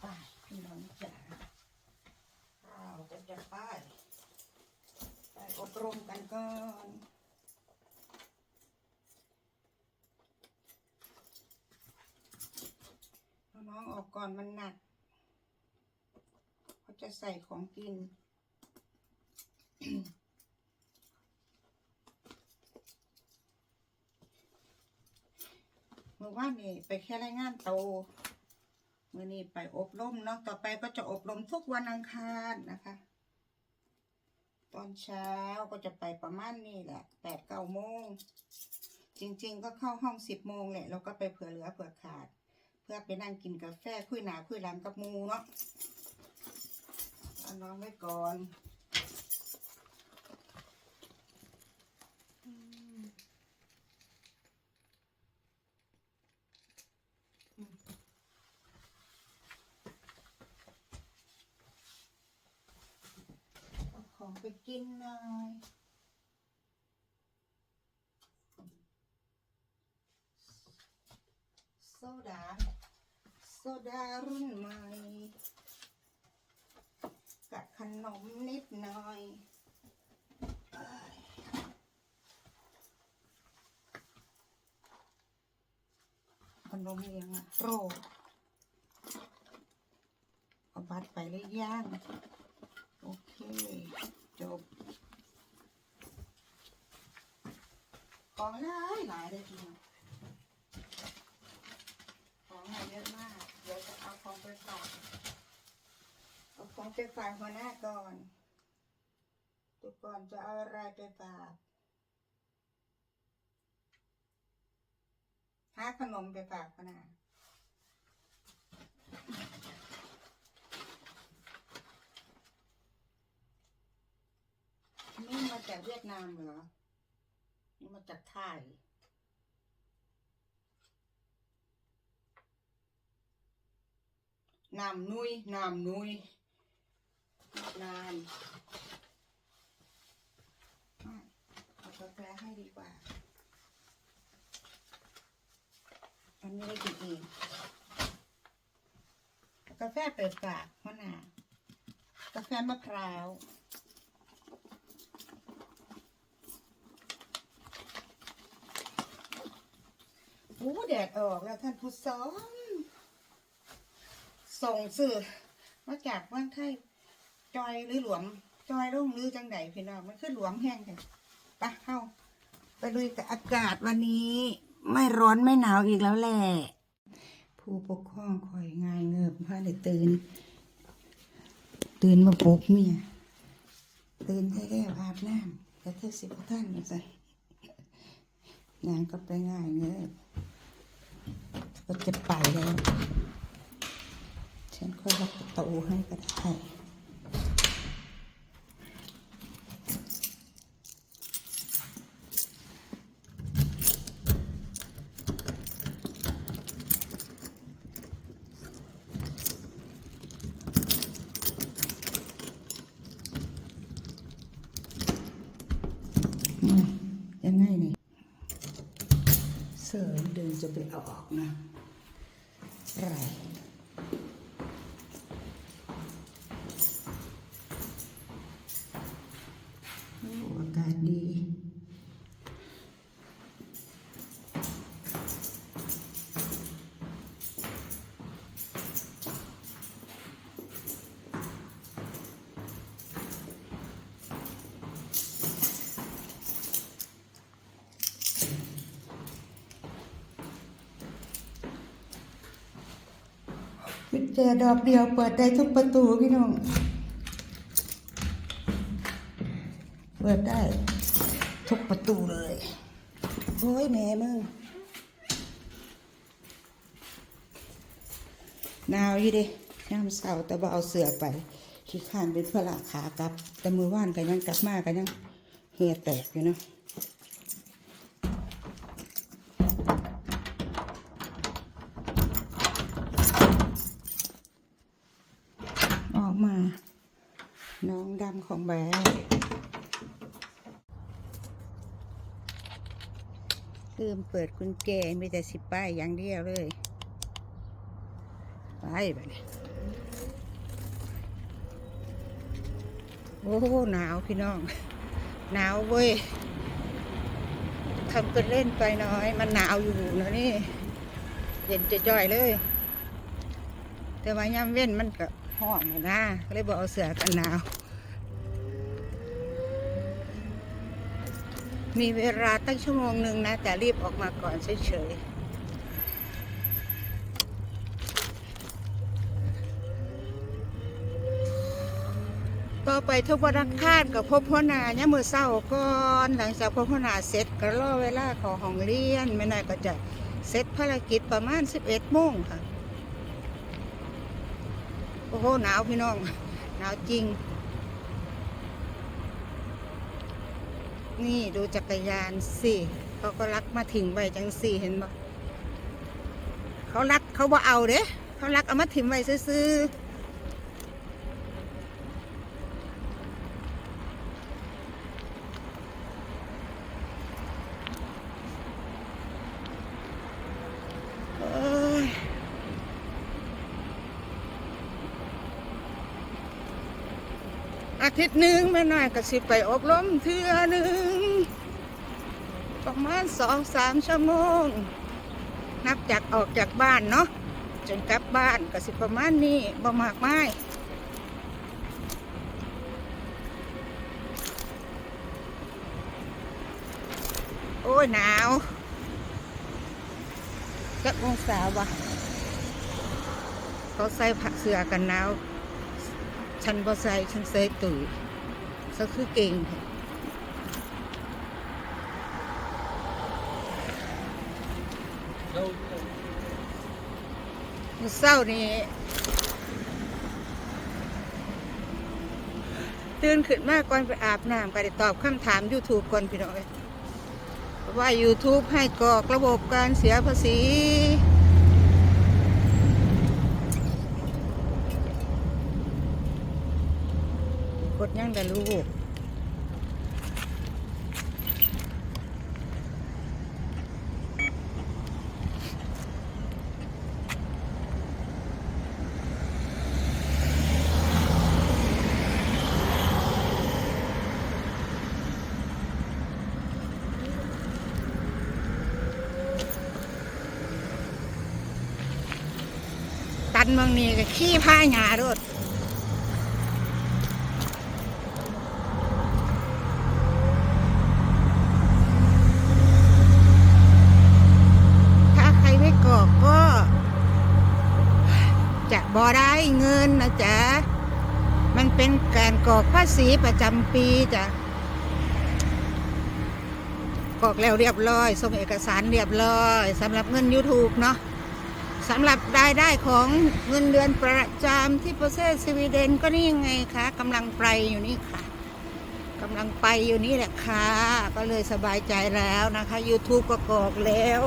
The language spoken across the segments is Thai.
ไปพี่น้องจ๋าเราจะจะไปไปอบรมกันก่อนน้องออกก่อนมันหนักเขาจะใส่ของกินเมื่อวานนี่ไปแค่รายงานโต มื่อนี้ไปอบรมเนาะต่อไปก็จะอบรมทุกวันอังคารนะคะ ตอนเช้าก็จะไปประมาณนี้แหละแปดเก้าโมงจริง ๆ ก็เข้าห้องสิบโมงแหละแล้วก็ไปเผื่อเหลือเผื่อขาด เพื่อไปนั่งกินกาแฟคุยหนาคุยหลังกับมูเนาะเอาน้องไว้ก่อนอืม เอาของไปกิน หน่อยโซดาโซดารุ่นใหม่กับขนมนิดหน่อยขนมเลี้ยงอะโรเอาบัตรไปเลยย่าง โอเค จบ ของหลายหลายเลยทีเดียวของหลายเยอะมาก เดี๋ยวจะเอาของไปฝากเอาของไปฝากหัวหน้าก่อนทุกก่อนจะเอาอะไรไปฝากหาขนมไปฝากหัวหน้านี่มาจากเวียดนามเหรอ นี่มาจากไทยนามนุยนามนุยนามอะเอากาแฟให้ดีกว่าอันนี้ได้กินเองกาแฟเปิดฝากหัวหน้ากาแฟมะพร้าว โอ้แดดออกแล้วท่านผู้ชมส่งสื่อมาจากเมืองไทยจอยหรือหลวม จอยร่งหรือจังไดพี่น้องมันคือหลวมแห้งกันไปะเข้า ไปลุยกับอากาศวันนี้ ไม่ร้อนไม่หนาวอีกแล้วแหละผู้ปกครองคอยงายเงิบพาได้ตื่น ตื่นมาปลุกเมียตื่นให้แล้วอาบน้ำแล้วเธอสิบท่านมาใส่นางก็ไปง่ายเงิบ ก็จะไปแล้วฉันค่อยล็อกประตูให้ก็ได้ยังไงนี่เสริมเดินจะไปเอาออกนะ ไญแจดอกเดียวเปิดได้ทุกประตูพี่น้อง เปิดได้ทุกประตูเลยโอ้ยแม่มึงหนาวอยู่ดิยามเสาร์แต่บ่เอาเสือไปขี้ข้านเป็นพละขากลับ แต่มือว่านกันยังกลับมากันยังเหี่ยแตกอยู่เนาะ ออกมา น้องดำของแบลืมเปิดกุญแจมีแต่สิบป้ายอย่างเดียวเลย ไปไปโอ้หนาวพี่น้อง หนาวเว้ยทำเป็นเล่นไปน้อย มันหนาวอยู่นะนี่ เย็นจะจ่อยเลย แต่ว่าย่ำเว้นมันก็ หอนนะนะก็เลยบอกเอาเสือกันหนาว มีเวลาตั้งชั่วโมงหนึ่งนะ แต่รีบออกมาก่อนเฉยๆต่อไปทุกวันอังคารกับพบพ่อนาเนี่ยมือเศร้าก่อนหลังจากพบพ่อนาเสร็จก็รอเวลาของห้องเรียนไม่นานก็จะเสร็จภารกิจประมาณ 11โมงค่ะ โอ้โหหนาวพี่น้อง หนาวจริง นี่ดูจักรยานสิเขาก็รักมาถึงไว้จังสี่เห็นบ่เขารักเขาบ่เอาเด้เขารักเอามาถิ่มไว้ซื้อๆ ทิตย์หนึ่งไม่น่าก็สิไปอบรมเทื่อหนึ่งประมาณสองสามชั่วโมง นับจากออกจากบ้านเนาะจนกลับบ้านก็สิประมาณนี้บ่มากไม้โอ้ยหนาวจักองศาวะเขาใส่ผักเสือกันหนาว ฉันบ่ใส่ฉันใส่ตุ๋ยเขาคือเก่งมื้อเศร้านี่ตื่นขึ้นมาก่อนไปอาบน้ำก็ได้ตอบคำถาม YouTube ก่อนพี่น้องเอ้ยว่า YouTube ให้กรอกระบบการเสียภาษี กดยังได้ลูก ตันเมืองนี้ก็ขี้ผ้าหยาด้วยถ้าใครไม่กรอกก็ จะบอได้เงินนะจ๊ะ มันเป็นการกรอกภา ษีประจำปีจ้ะกรอกแล้วเรียบร้อยส่งเอกสารเรียบร้อยสำหรับเงิน YouTube เนาะสำหรับรายได้ของเงินเดือนประจำที่ประเทศสวีเดนก็นี่ยังไงคะกำลังไปอยู่นี่ค่ะกำลังไปอยู่นี่แหละค่ะ ก็เลยสบายใจแล้วนะคะ YouTube ก็กรอกแล้ว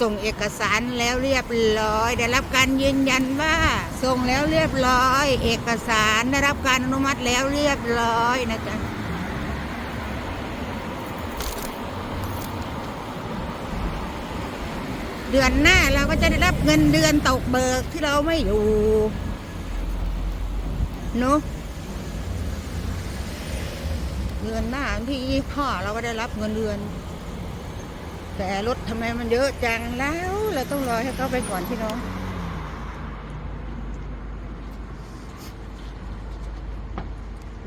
ส่งเอกสารแล้วเรียบร้อย ได้รับการยืนยันว่า ส่งแล้วเรียบร้อย เอกสารได้รับการอนุมัติแล้วเรียบร้อยนะจ๊ะเดือนหน้าเราก็จะได้รับเงินเดือนตกเบิกที่เราไม่อยู่เนาะเดือนหน้าวันที่ยี่ห้าเราก็ได้รับเงินเดือน แต่รถทำไมมันเยอะจังแล้ว เราต้องรอให้เขาไปก่อนพี่น้อง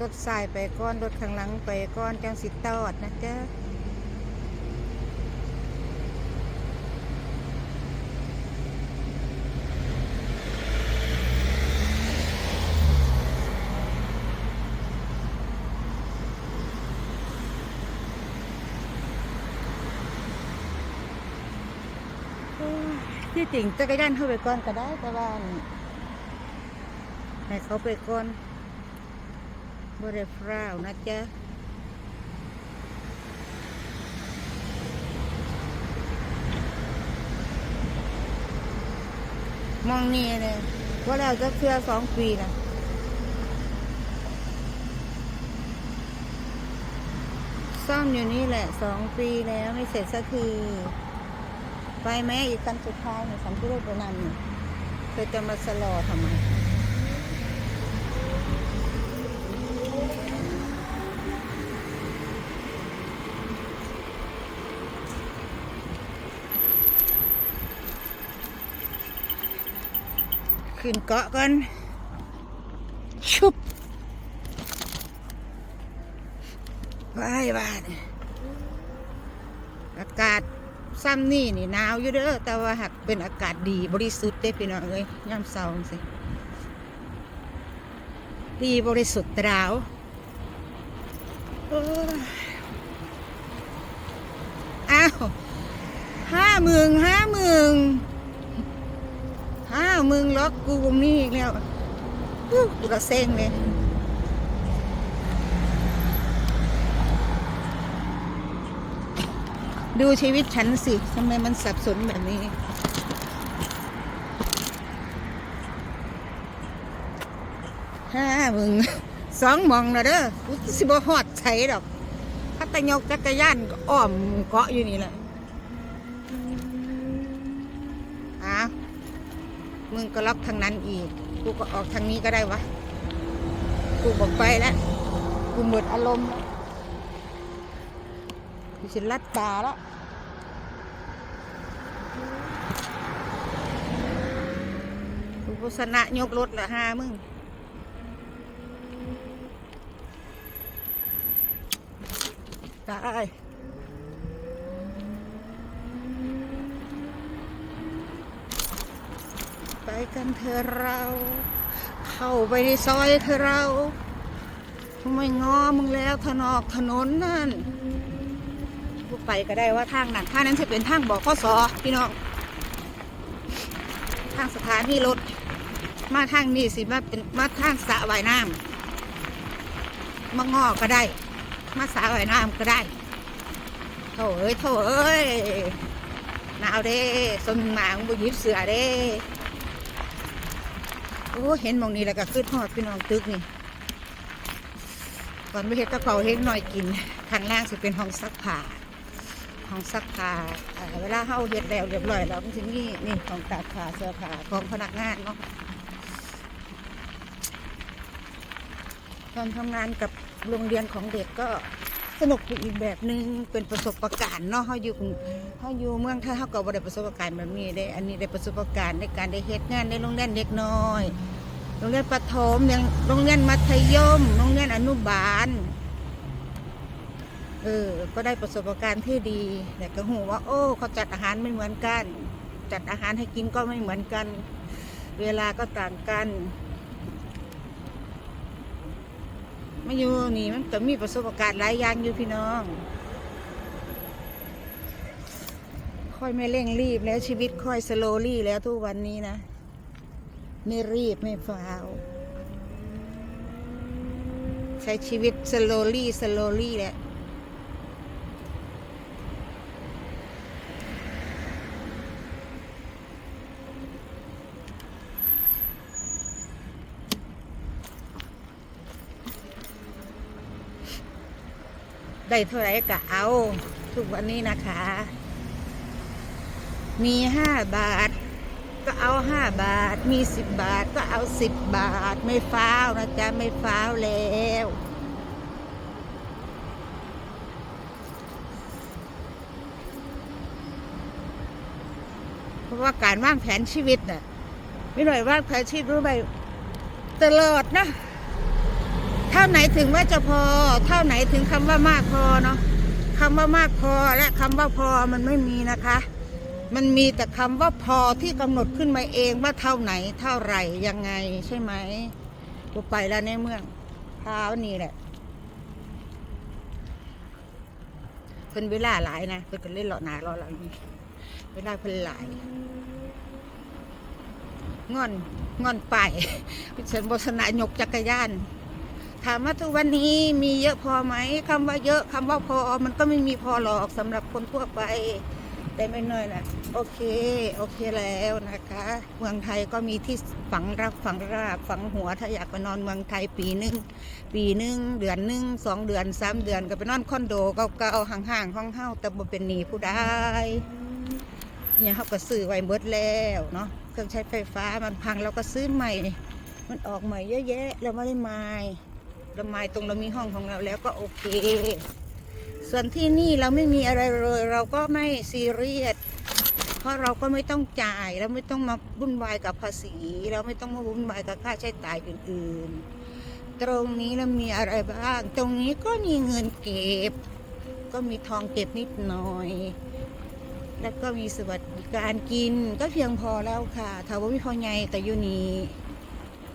รถสายไปก้อน รถข้างหลังไปก้อนจังสิตอดนะจ๊ะ ที่จริงจักรยานเข้าไปก่อนก็ได้แต่ว่าให้เขาไปก่อนบริฟราวนะจ๊ะมองนี่เลยว่าแล้วจะเพื่อสองปีนะซ่อมอยู่นี่แหละสองปีแล้วไม่เสร็จสักที ไปแม่อีกคันสุดท้ายเนี่ยสันที่รถไปนำเนี่ยเธอจะมาสลอทำไมขึ้นเกาะกัน ชุบว้ายบ้านอากาศ ซ้ำนี่นี่หนาวอยู่เด้อแต่ว่าหากเป็นอากาศดีบริสุทธิ์เด้พี่น้องเอ้ยย่ำเศร้าสิดีบริสุทธิ์ตราวอ้าวห้าหมื่นห้าหมื่นห้าหมื่นล็อกกูวงนี้อีกแล้วอู้กูระเซ็งเลย ดูชีวิตฉันสิทำไมมันสับสนแบบนี้ห้ามึงสองมองนะเด้อกูสิบ่ฮอดใช้ดอกพัตยกจักรยานก็อ้อมเกาะอยู่นี่แหละอ้าวมึงก็ล็อกทางนั้นอีก กูก็ออกทางนี้ก็ได้วะ กูบอกไปแล้ว กูหมดอารมณ์แล้ว กูจะลัดตาแล้วกูโฆษณะยกรถละห้ามึงได้ไปกันเถอเรา เข้าไปในซอยเถอเราไม่งอมึงแล้วถนอกถนนนั่น ไปก็ได้ว่าทางนั้นทางนั้นจะเป็นทางบอกข้อสอพี่น้อง ทางสถานีรถ มาทางนี้สิมาเป็นมาทางสระว่ายน้ำมางอก็ได้ มาสระว่ายน้ำก็ได้โถเอ้ยโถเอ้ยหนาวเด้สมหมางบุยิบเสือเด้โอ้เห็นมองนี้แล้วก็ขึ้นหอดพี่น้องตึกนี่ก่อนไปเห็ดกระเพราเห็ดหน่อยกินข้างล่างสิเป็นห้องซักผ้า ห้องซักผ้าเวลาเข้าเห็ดแล้วเรียบร้อยแล้วมันจะมีนี่ของตากผ้าเสื้อผ้าของพนักงานเนาะตอนทำงานกับโรงเรียนของเด็กก็สนุกอีกแบบหนึ่งเป็นประสบการณ์เนาะเขาอยู่เขาอยู่เมืองไทยเขาก็บ่ได้ประสบการณ์แบบนี้ได้ อันนี้ได้ประสบการณ์ในการได้เฮ็ดงานในโรงเรียนเด็กน้อย โรงเรียนประถมยังโรงเรียนมัธยม โรงเรียนอนุบาล เออ ก็ได้ประสบการณ์ที่ดีแต่ก็หูว่า โอ้เขาจัดอาหารไม่เหมือนกัน จัดอาหารให้กินก็ไม่เหมือนกัน เวลาก็ต่างกันมาอยู่นี่มันก็มีประสบการณ์หลายอย่างอยู่พี่น้อง ค่อยไม่เร่งรีบแล้วชีวิตค่อยสโลลี่แล้วทุกวันนี้นะ ไม่รีบไม่ฟ้าวใช้ชีวิตสโลลี่สโลลี่แหละ ได้เท่าไหร่ก็เอา ทุกวันนี้นะคะ มีห้าบาท ก็เอาห้าบาท มีสิบบาทก็เอาสิบบาท ไม่ฟ้าวนะจ๊ะ ไม่ฟ้าวแล้วเพราะว่าการวางแผนชีวิตน่ะไม่หน่อยวางแผนชีวิตรู้ไหมตลอดนะ เท่าไหนถึงว่าจะพอ เท่าไหนถึงคำว่ามากพอเนาะคำว่ามากพอและคำว่าพอมันไม่มีนะคะ มันมีแต่คำว่าพอที่กำหนดขึ้นมาเองว่าเท่าไหนเท่าไหร่ยังไงใช่ไหมกูไปแล้วในเมืองพาวนนี้แหละเพิ่นเวลาหลายนะเพิ่นก็เล่นหล่อหนารอหลังเวลาเพิ่นหลายงอนงอนไปเฉันบสนายกจักรยาน ถามว่าทุกวันนี้มีเยอะพอไหมคำว่าเยอะคำว่าพอมันก็ไม่มีพอหรอกสำหรับคนทั่วไป แต่ไม่น้อยนะโอเค โอเคแล้วนะคะเมืองไทยก็มีที่ฝังรักฝังราบฝังหัวถ้าอยากไปนอนเมืองไทยปีหนึ่งปีหนึ่งเดือนหนึ่งสองเดือนสามเดือนก็ไปนอนคอนโดเก่าห่างๆห้องเฮาแต่บ่เป็นหนีผู้ใดเนี่ยเขาก็ซื้อไว้เบิดแล้วเนาะเครื่องใช้ไฟฟ้ามันพังเราก็ซื้อใหม่ มันออกใหม่เยอะแยะเราไม่ได้ไม้ ราไม้ตรงเรามีห้องของเราแล้วก็โอเค ส่วนที่นี่เราไม่มีอะไรเลย เราก็ไม่ซีเรียสเพราะเราก็ไม่ต้องจ่ายเราไม่ต้องมาวุ่นวายกับภาษี เราไม่ต้องมาวุ่นวายกับค่าใช้จ่ายอื่นๆ ตรงนี้เรามีอะไรบ้าง ตรงนี้ก็มีเงินเก็บ ก็มีทองเก็บนิดหน่อยแล้วก็มีสวัสดิการกินก็เพียงพอแล้วค่ะถ้าว่าไม่พอไงแต่ยุนี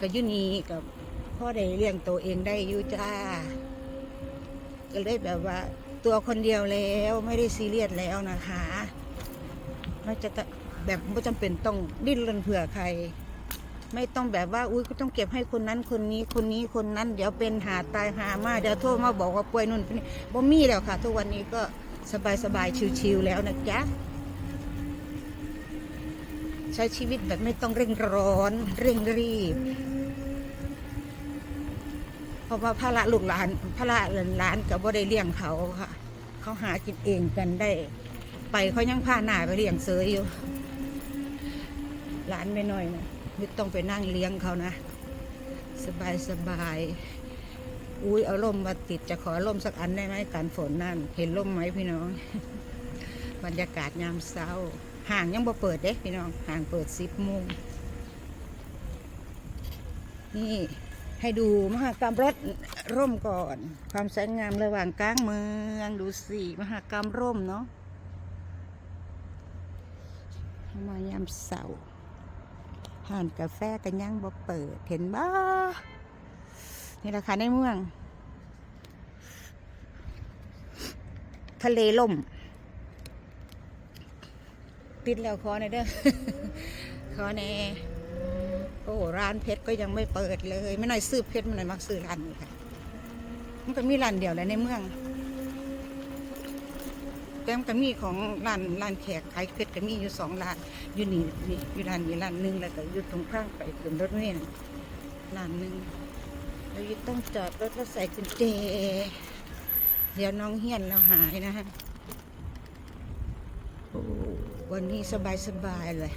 กับยุนีกับ พ่อได้เลี้ยงตัวเองได้อยู่จ้า ก็เลยแบบว่า ตัวคนเดียวแล้วไม่ได้ซีเรียสแล้วนะคะไม่จะแบบไม่จำเป็นต้องดิ้นรนเผื่อใคร ไม่ต้องแบบว่าอุ้ยก็ต้องเก็บให้คนนั้นคนนี้คนนี้คนนั้น เดี๋ยวเป็นหาตายหามาเดี๋ยวโทรมาบอกว่าป่วยนู่นนี่บ่มีแล้วค่ะ ทุกวันนี้ก็สบายสบายๆชิวๆแล้วนะจ๊ะใช้ชีวิตแบบไม่ต้องเร่งร้อน เร่งรีบ เพราะว่าพระละลูกหลานพระละหลานกับว่ได้เลี้ยงเขาค่ะ เขาหากินเองกันได้ ไปเขายังพาหน้าไปเลี้ยงเสยอยู่ หลานไม่น้อยนะไม่ต้องไปนั่งเลี้ยงเขานะ สบายสบายอุ้ยเอาร่มมาติดจะขอร่มสักอันได้ไหมการฝนนั่น เห็นร่มไหมพี่น้อง บรรยากาศยามเช้าห่างยังบ่เปิดเด้พี่น้องห่างเปิดสิบโมงนี่ ให้ดูมหากรรมรถร่มก่อน ความสวยงามระหว่างกลางเมืองดูสิมหากรรมร่มเนาะมายามเสาร์ห่านกาแฟกันยังบ่เปิดเห็นบ้านี่ราคาในเมือง ทะเลล่มปิดแล้วขอหน่อยเด้อขอแน่ อ้ร้านเพชรก็ยังไม่เปิดเลย ไม่น่อยซื้อเพชรมันหน่อยมักซื้อร้านนี้ค่ะ มันก็มีร้านเดียวแหละในเมือง แต่มันก็มีของร้านร้านแขกขายเพชรก็มีอยู่สองร้านอยู่นี่นี่อยู่ร้านนี้ร้านหนึ่งแล้วก็อยู่ตรงข้างไปขึ้นรถเมล์น่ะร้านหนึ่งเราอยู่ต้องจอดรถแล้วใส่กุญแจเดี๋ยวน้องเฮียนเราหายนะฮะวันนี้สบายสบายเลย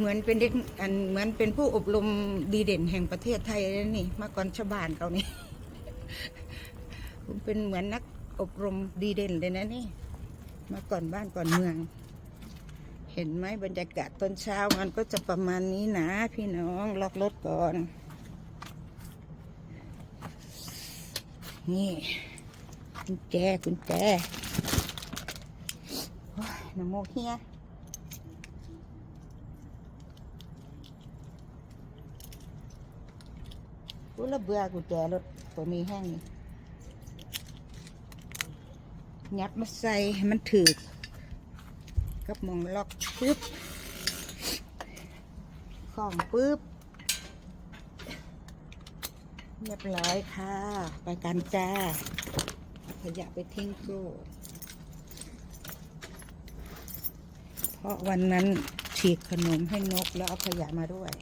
เหมือนเป็นเด็กอันเหมือนเป็นผู้อบรมดีเด่นแห่งประเทศไทยเลยนี่มาก่อนชาวบ้านเขานี่ผมเป็นเหมือนนักอบรมดีเด่นเลยนะนี่ มาก่อนบ้านก่อนเมือง เห็นไหมบรรยากาศตอนเช้ามันก็จะประมาณนี้นะ พี่น้องล็อกรถก่อน นี่กุญแจกุญแจโอ้ยน้ำโมเฮีย กูละเบื่อกุญแจรถตัวมีแห้งนี่ยัดมาใส่ให้มันถือกับมองล็อกปึ๊บของปึ๊บเรียบร้อยค่ะ ไปกันจ้าเอาขยะไปทิ้งกูเพราะวันนั้นฉีกขนมให้นกแล้วเอาขยะมาด้วย